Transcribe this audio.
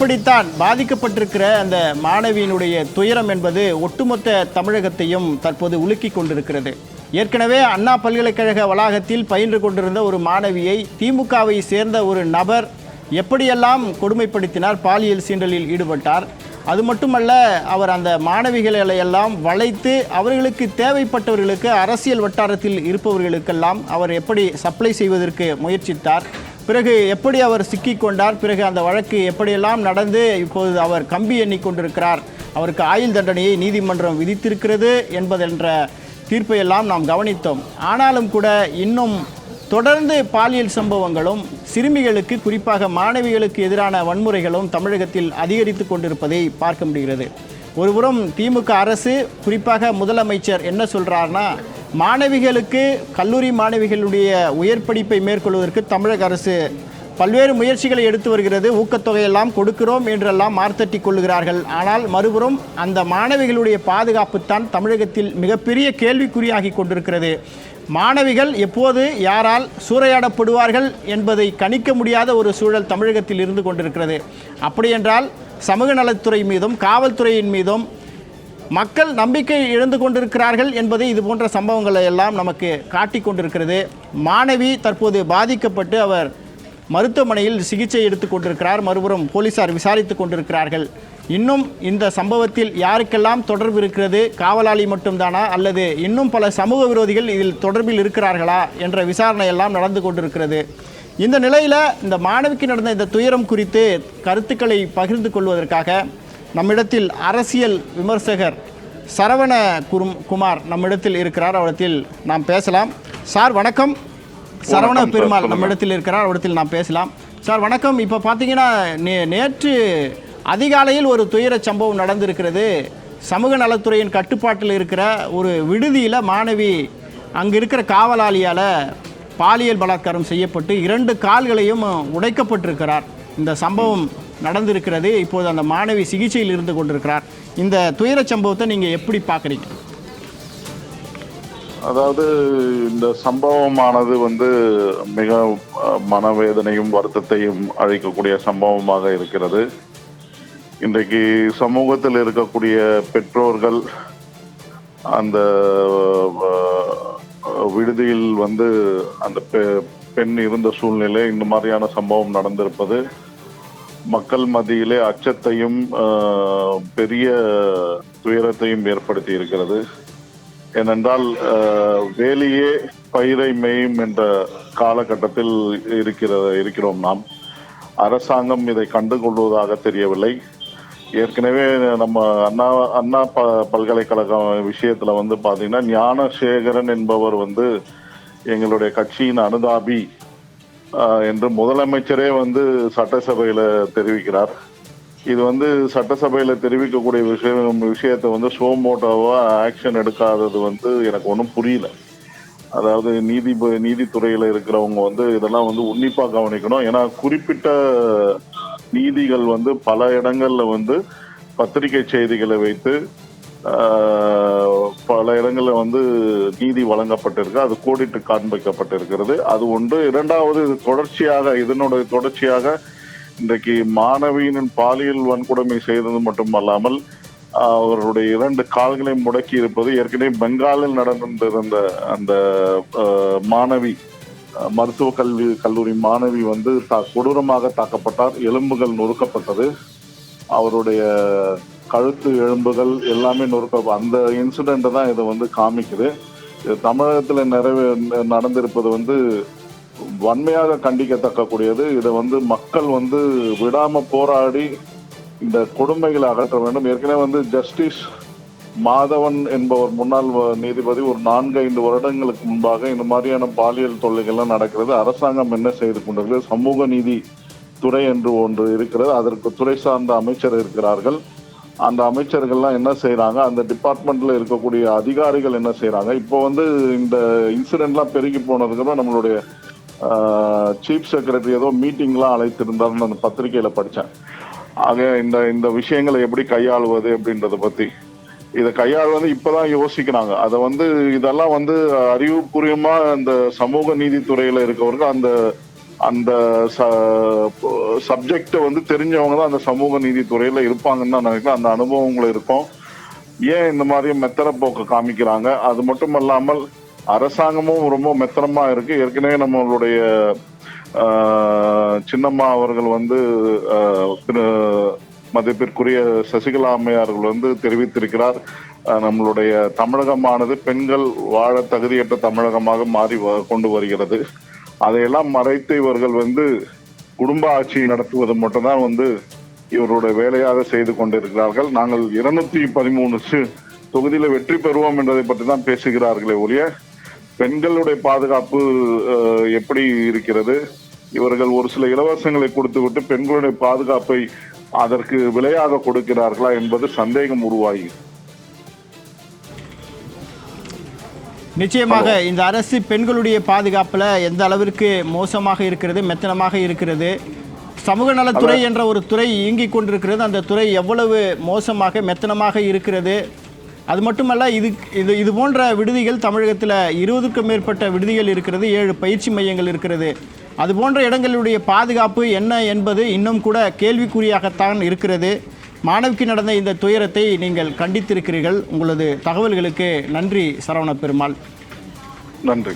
இப்படித்தான் பாதிக்கப்பட்டிருக்கிற அந்த மாணவியினுடைய துயரம் என்பது ஒட்டுமொத்த தமிழகத்தையும் தற்போது உலுக்கிக் கொண்டிருக்கிறது. ஏற்கனவே அண்ணா பல்கலைக்கழக வளாகத்தில் பயின்று கொண்டிருந்த ஒரு மாணவியை திமுகவை சேர்ந்த ஒரு நபர் எப்படியெல்லாம் கொடுமைப்படுத்தினார் பாலியல் சீண்டலில் ஈடுபட்டார் அது மட்டுமல்ல அவர் அந்த மாணவிகளை எல்லாம் வளைத்து அவர்களுக்கு தேவைப்பட்டவர்களுக்கு அரசியல் வட்டாரத்தில் இருப்பவர்களுக்கெல்லாம் அவர் எப்படி சப்ளை செய்வதற்கு முயற்சித்தார் பிறகு எப்படி அவர் சிக்கி கொண்டார் பிறகு அந்த வழக்கு எப்படியெல்லாம் நடந்து இப்போது அவர் கம்பி எண்ணிக்கொண்டிருக்கிறார் அவருக்கு ஆயுள் தண்டனையை நீதிமன்றம் விதித்திருக்கிறது என்பதென்ற தீர்ப்பையெல்லாம் நாம் கவனித்தோம். ஆனாலும் கூட இன்னும் தொடர்ந்து பாலியல் சம்பவங்களும் சிறுமிகளுக்கு குறிப்பாக மாணவிகளுக்கு எதிரான வன்முறைகளும் தமிழகத்தில் அதிகரித்து கொண்டிருப்பதை பார்க்க முடிகிறது. ஒருபுறம் திமுக அரசு குறிப்பாக முதலமைச்சர் என்ன சொல்கிறார்னா மாணவிகளுக்கு கல்லூரி மாணவிகளுடைய உயர் படிப்பை மேற்கொள்வதற்கு தமிழக அரசு பல்வேறு முயற்சிகளை எடுத்து வருகிறது. ஊக்கத்தொகையெல்லாம் கொடுக்கிறோம் என்றெல்லாம் மார்த்தட்டி கொள்கிறார்கள் ஆனால் மறுபுறம் அந்த மாணவிகளுடைய பாதுகாப்பு தான் தமிழகத்தில் மிகப்பெரிய கேள்விக்குறியாகி கொண்டிருக்கிறது. மாணவிகள் எப்போது யாரால் சூறையாடப்படுவார்கள் என்பதை கணிக்க முடியாத ஒரு சூழல் தமிழகத்தில் இருந்து கொண்டிருக்கிறது. அப்படியென்றால் சமூக நலத்துறை மீதும் காவல்துறையின் மீதும் மக்கள் நம்பிக்கை இழந்து கொண்டிருக்கிறார்கள் என்பது இது போன்ற சம்பவங்களை எல்லாம் நமக்கு காட்டி கொண்டிருக்கிறது. மாணவி தற்போது பாதிக்கப்பட்டு அவர் மருத்துவமனையில் சிகிச்சை எடுத்துக் கொண்டிருக்கிறார். மறுபுறம் போலீசார் விசாரித்துக் கொண்டிருக்கிறார்கள். இன்னும் இந்த சம்பவத்தில் யாருக்கெல்லாம் தொடர்பு இருக்கிறது? காவலாளி மட்டும்தானா? அல்லது இன்னும் பல சமூக விரோதிகள் இதில் தொடர்பில் இருக்கிறார்களா? என்ற விசாரணை எல்லாம் நடந்து கொண்டிருக்கிறது. இந்த நிலையில் இந்த மாணவிக்கு நடந்த இந்த துயரம் குறித்து கருத்துக்களை பகிர்ந்து கொள்வதற்காக நம்மிடத்தில் அரசியல் விமர்சகர் சரவண குரும் குமார் நம்மிடத்தில் இருக்கிறார். அவரிடத்தில் நாம் பேசலாம். சார் வணக்கம். சரவண பெருமாள். நம்மிடத்தில் இருக்கிறார். அவரிடத்தில் நாம் பேசலாம். சார் வணக்கம். இப்போ பார்த்தீங்கன்னா நே நேற்று அதிகாலையில் ஒரு துயரச் சம்பவம் நடந்திருக்கிறது. சமூக நலத்துறையின் கட்டுப்பாட்டில் இருக்கிற ஒரு விடுதியில் மாணவி அங்கே இருக்கிற காவலாளியால் பாலியல் பலாத்காரம் செய்யப்பட்டு இரண்டு கால்களையும் உடைக்கப்பட்டிருக்கிறார். இந்த சம்பவம் நடந்திருக்கிறது இப்போது அந்த மாணவி சிகிச்சையில் இருந்து கொண்டிருக்கிறார். இந்த துயரச் சம்பவத்தை நீங்கள் எப்படி பார்க்குறீங்க? அதாவது இந்த சம்பவமானது வந்து மிக மனவேதனையும் வருத்தத்தையும் அழிக்கக்கூடிய சம்பவமாக இருக்கிறது. இன்றைக்கு சமூகத்தில் இருக்கக்கூடிய பெற்றோர்கள் அந்த விடுதியில் வந்து அந்த பெ- பெண் இருந்த சூழ்நிலை இந்த மாதிரியான சம்பவம் நடந்திருப்பது மக்கள் மத்தியிலே அச்சத்தையும் பெரிய துயரத்தையும் ஏற்படுத்தி இருக்கிறது. ஏனென்றால் வேலையே வேலியே பயிரை மேயும் என்ற காலகட்டத்தில் இருக்கிற இருக்கிறோம் நாம். அரசாங்கம் இதை கண்டுகொள்வதாக தெரியவில்லை. ஏற்கனவே நம்ம அண்ணா அண்ணா ப பல்கலைக்கழகம் விஷயத்துல வந்து பாத்தீங்கன்னா ஞானசேகரன் என்பவர் வந்து எங்களுடைய கட்சியின் அனுதாபி என்று முதலமைச்சரே வந்து சட்டசபையில் தெரிவிக்கிறார். இது வந்து சட்டசபையில் தெரிவிக்கக்கூடிய விஷயம் விஷயத்தை வந்து ஷோ மோட்டோவாக ஆக்ஷன் எடுக்காதது வந்து எனக்கு ஒன்றும் புரியல. அதாவது நீதி நீதித்துறையில் இருக்கிறவங்க வந்து இதெல்லாம் வந்து உன்னிப்பாக கவனிக்கணும். ஏன்னா குறிப்பிட்ட நீதிகள் வந்து பல இடங்களில் வந்து பத்திரிகை செய்திகளை வைத்து பல இடங்களில் வந்து நீதி வழங்கப்பட்டிருக்கு அது கோடிட்டு காண்பிக்கப்பட்டிருக்கிறது அது ஒன்று. இரண்டாவது இது தொடர்ச்சியாக இதனுடைய தொடர்ச்சியாக இன்றைக்கு மாணவியின் பாலியல் வன்கொடுமை செய்தது மட்டுமல்லாமல் அவருடைய இரண்டு கால்களை முடக்கி இருப்பது ஏற்கனவே பெங்காலில் நடந்திருந்த அந்த மாணவி மருத்துவ கல்வி கல்லூரி மாணவி வந்து தா- கொடூரமாக தாக்கப்பட்டார். எலும்புகள் நொறுக்கப்பட்டது. அவருடைய கழுத்து எலும்புகள் எல்லாமே நொறுக்க அந்த இன்சிடென்ட் தான் இதை வந்து காமிக்குது. இது நிறைவே நடந்திருப்பது வந்து வன்மையாக கண்டிக்கத்தக்கக்கூடியது. இதை வந்து மக்கள் வந்து விடாமல் போராடி இந்த கொடுமைகளை அகற்ற வேண்டும். ஏற்கனவே வந்து ஜஸ்டிஸ் மாதவன் என்பவர் முன்னாள் நீதிபதி ஒரு நான்கு ஐந்து வருடங்களுக்கு முன்பாக இந்த மாதிரியான பாலியல் தொல்லைகள்லாம் நடக்கிறது. அரசாங்கம் என்ன செய்து கொண்டிருக்கிறது? சமூக நீதி துறை என்று ஒன்று இருக்கிறது. அதற்கு துறை சார்ந்த அமைச்சர் இருக்கிறார்கள். அந்த அமைச்சர்கள்லாம் என்ன செய்கிறாங்க அந்த டிபார்ட்மெண்ட்டில் இருக்கக்கூடிய அதிகாரிகள் என்ன செய்கிறாங்க இப்போ வந்து இந்த இன்சிடெண்ட்லாம் பெருகி போனதுக்கப்புறம் நம்மளுடைய சீஃப் செக்ரட்டரி ஏதோ மீட்டிங்லாம் அழைத்திருந்தாருன்னு அந்த பத்திரிகையில் படித்தேன் ஆக இந்த இந்த விஷயங்களை எப்படி கையாளுவது அப்படின்றத பற்றி இதை கையாளுவது இப்பதான் யோசிக்கிறாங்க. அதை வந்து இதெல்லாம் வந்து அறிவுபூர்வமா இந்த சமூக நீதித்துறையில இருக்கவர்கள் அந்த அந்த சப்ஜெக்டை வந்து தெரிஞ்சவங்க தான் அந்த சமூக நீதித்துறையில இருப்பாங்கன்னு தான் நினைக்கிறேன். அந்த அனுபவங்கள் இருக்கும். ஏன் இந்த மாதிரி மெத்தர போக்கு காமிக்கிறாங்க? அது மட்டும் அல்லாமல் அரசாங்கமும் ரொம்ப மெத்தனமா இருக்கு. ஏற்கனவே நம்மளுடைய சின்னம்மா அவர்கள் வந்து திரு மதிப்பிற்குரிய சசிகலா அம்மையார்கள் வந்து தெரிவித்திருக்கிறார். நம்மளுடைய தமிழகமானது பெண்கள் வாழ தகுதியற்ற தமிழகமாக மாறி வ- கொண்டு வருகிறது. அதையெல்லாம் மறைத்து இவர்கள் வந்து குடும்ப ஆட்சி நடத்துவது மட்டும்தான் வந்து இவருடைய வேலையாக செய்து கொண்டிருக்கிறார்கள். நாங்கள் இருநூத்தி பதிமூணு தொகுதியில வெற்றி பெறுவோம் என்பதை பற்றி தான் பேசுகிறார்களே ஒழிய பெண்களுடைய பாதுகாப்பு எப்படி இருக்கிறது? இவர்கள் ஒரு சில இலவசங்களை கொடுத்துவிட்டு பெண்களுடைய பாதுகாப்பை அதற்கு விலையாக கொடுக்கிறார்களா என்பது சந்தேகம் உருவாகி. நிச்சயமாக இந்த அரசு பெண்களுடைய பாதுகாப்பில் எந்த அளவிற்கு மோசமாக இருக்கிறது மெத்தனமாக இருக்கிறது சமூக நலத்துறை என்ற ஒரு துறை இயங்கிக் கொண்டிருக்கிறது. அந்த துறை எவ்வளவு மோசமாக மெத்தனமாக இருக்கிறது? அது மட்டுமல்ல இது இது இது போன்ற விடுதிகள் தமிழகத்தில் இருபதுக்கும் மேற்பட்ட விடுதிகள் இருக்கிறது ஏழு பயிற்சி மையங்கள் இருக்கிறது. அது போன்ற இடங்களுடைய பாதுகாப்பு என்ன என்பது இன்னும் கூட கேள்விக்குறியாகத்தான் இருக்கிறது. மாணவிக்கு நடந்த இந்த துயரத்தை நீங்கள் கண்டித்திருக்கிறீர்கள். உங்களது தகவல்களுக்கு நன்றி சரவண பெருமாள் நன்றி.